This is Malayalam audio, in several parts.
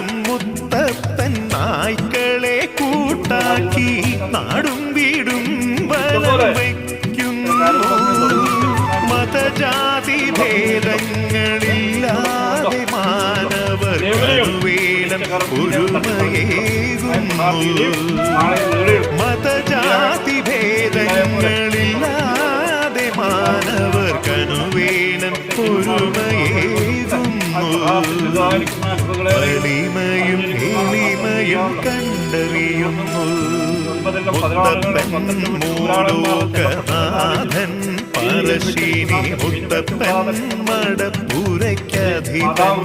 നാടും മുത്തപ്പൻ നായ്ക്കളെ കൂട്ടാക്കി നാടും വീടും വലം വയ്ക്കുന്നു. മതജാതി ഭേദങ്ങളില്ലാതെ മാനവർ വേലം ഒരുമയേകുന്നു മതജാതി ഭേദങ്ങളില്ലാതെ മാനവർ കനുവേലം ഒരുമയേകുന്നു വലിമയും എളിമയും കണ്ടറിയുന്നു. മൂലോകനാഥൻ പറശ്ശിനി മുത്തപ്പൻ മടപ്പുരയ്ക്കധിപൻ.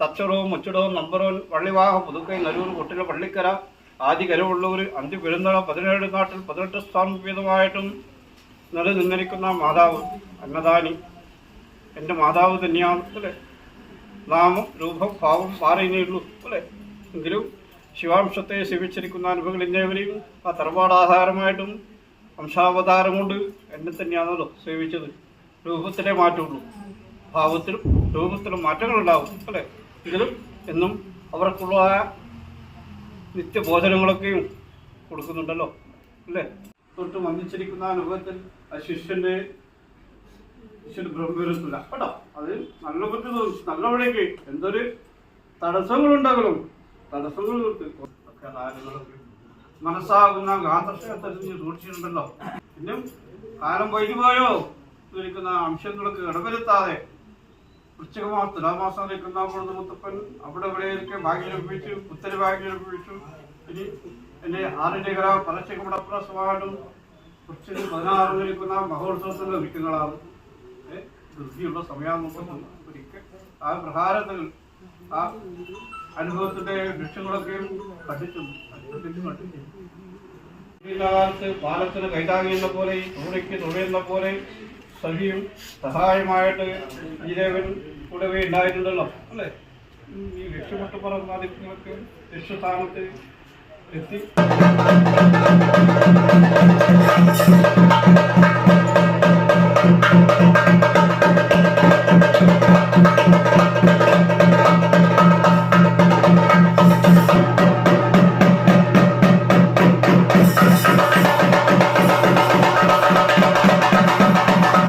തച്ചടവും മുച്ചടവും നമ്പറോൻ വള്ളിവാഹ പുതുക്കൈ നരൂർ കുട്ടികൾ പള്ളിക്കര. ആദ്യ കരവുള്ളൂർ അന്ത്യ പെരുന്നള പതിനേഴ് നാട്ടിൽ പതിനെട്ട് സ്ഥാനം വീതമായിട്ടും നിലനിന്നിരിക്കുന്ന മാതാവ് അന്നദാനി. എന്റെ മാതാവ് തന്നെയാണ് അല്ലേ? നാമം രൂപം ഭാവം ഉള്ളൂ അല്ലേ? എങ്കിലും ശിവാംശത്തെ സേവിച്ചിരിക്കുന്ന അനുഭവങ്ങൾ ഇന്നേവരെയും ആ തറവാടാധാരമായിട്ടും വംശാവതാരം കൊണ്ട് എന്നെ തന്നെയാണല്ലോ സേവിച്ചത്. രൂപത്തിലേ മാറ്റമുള്ളൂ. ഭാവത്തിലും രൂപത്തിലും മാറ്റങ്ങളുണ്ടാവും അല്ലേ? എങ്കിലും എന്നും അവർക്കുള്ള നിത്യബോധനങ്ങളൊക്കെയും കൊടുക്കുന്നുണ്ടല്ലോ അല്ലേ? തൊട്ട് വന്നിച്ചിരിക്കുന്ന അനുഭവത്തിൽ ആ ശിഷ്യന്റെ ബ്രഹ്മപുരത്തില്ല കേട്ടോ? അത് നല്ല ബുദ്ധി തോന്നി. നല്ല വഴിക്ക് എന്തൊരു തടസ്സങ്ങളുണ്ടാകണം. തടസ്സങ്ങൾ മനസ്സാകുന്ന ഗാന്ധക്ഷേത്രത്തിൽ സൂക്ഷിച്ചിട്ടുണ്ടല്ലോ. പിന്നെ കാലം വൈകി പോയോ? ഇരിക്കുന്ന അംശങ്ങൾക്ക് ഇടവരുത്താതെ വൃശ്ചികമാസം തുലാമാസം നിൽക്കുന്ന പൊഴുത് മുത്തപ്പൻ അവിടെ ഇവിടെ ഇരിക്കെ ഭാഗ്യം ലഭിച്ചു പുത്തരി ഭാഗ്യം ലഭിച്ചു ഇനി എന്റെ ആറിന്റെ കല പരസ്യകുടപ്രസമായിട്ടും വൃശ്ചിക പതിനാറ് നിൽക്കുന്ന മഹോത്സവത്തിന്റെ ഒരുക്കങ്ങളാണ്. ഏ, ധൃതിയുള്ള സമയാമുഖം ഒരിക്കൽ ആ പ്രഹാരത്തിൽ ആ അനുഭവത്തിന്റെ ലക്ഷ്യങ്ങളൊക്കെയും കാലത്ത് പാലത്തിന് കൈതാങ്ങിയെന്ന പോലെ തുണിക്ക് തുണിയെന്ന പോലെ സഹിയും സഹായമായിട്ട് ദേവൻ കൂടവേ ഉണ്ടായിട്ടുണ്ടല്ലോ അല്ലേ? ഈ ലക്ഷ്യപ്പെട്ട് പറഞ്ഞാദിത്യങ്ങൾക്ക് ലക്ഷ്യസ്ഥാനത്ത് എത്തി ും.